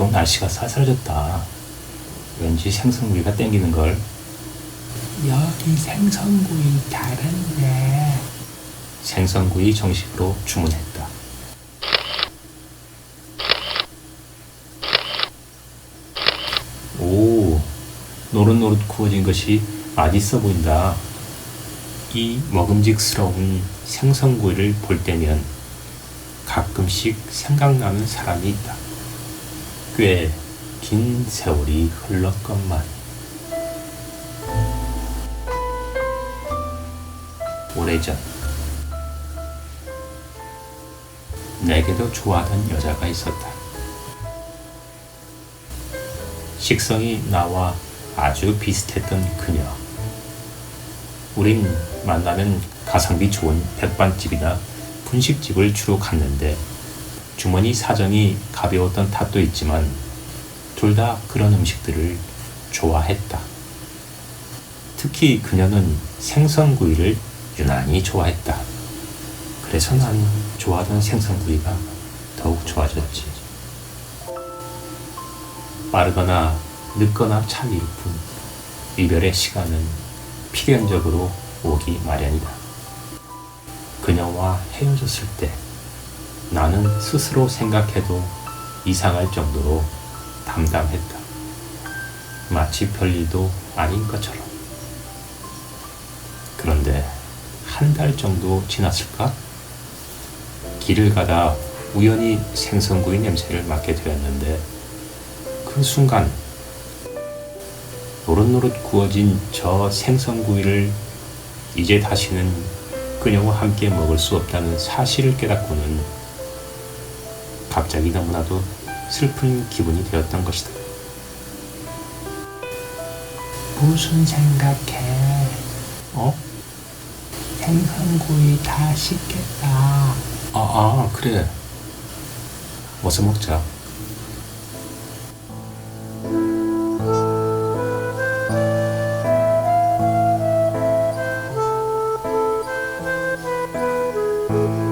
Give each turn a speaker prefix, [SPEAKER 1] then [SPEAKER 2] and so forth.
[SPEAKER 1] 제법 날씨가 쌀쌀해졌다. 왠지 생선구이가 땡기는 걸.
[SPEAKER 2] 여기 생선구이 다른데
[SPEAKER 1] 생선구이 정식으로 주문했다. 오, 노릇노릇 구워진 것이 맛있어 보인다. 이 먹음직스러운 생선구이를 볼 때면 가끔씩 생각나는 사람이 있다. 꽤 긴 세월이 흘렀건만. 오래전 내게도 좋아하던 여자가 있었다. 식성이 나와 아주 비슷했던 그녀. 우린 만나면 가성비 좋은 백반집이나 분식집을 주로 갔는데 주머니 사정이 가벼웠던 탓도 있지만 둘 다 그런 음식들을 좋아했다. 특히 그녀는 생선구이를 유난히 좋아했다. 그래서 난 좋아하던 생선구이가 더욱 좋아졌지. 빠르거나 늦거나 차일 뿐 이별의 시간은 필연적으로 오기 마련이다. 그녀와 헤어졌을 때 나는 스스로 생각해도 이상할 정도로 담담했다. 마치 별일도 아닌 것처럼. 그런데 한 달 정도 지났을까? 길을 가다 우연히 생선구이 냄새를 맡게 되었는데 그 순간 노릇노릇 구워진 저 생선구이를 이제 다시는 그녀와 함께 먹을 수 없다는 사실을 깨닫고는 갑자기 너무나도 슬픈 기분이 되었던 것이다.
[SPEAKER 2] 무슨 생각해?
[SPEAKER 1] 어?
[SPEAKER 2] 생선구이 다 식겠다.
[SPEAKER 1] 아, 아, 그래. 어서 먹자. 음.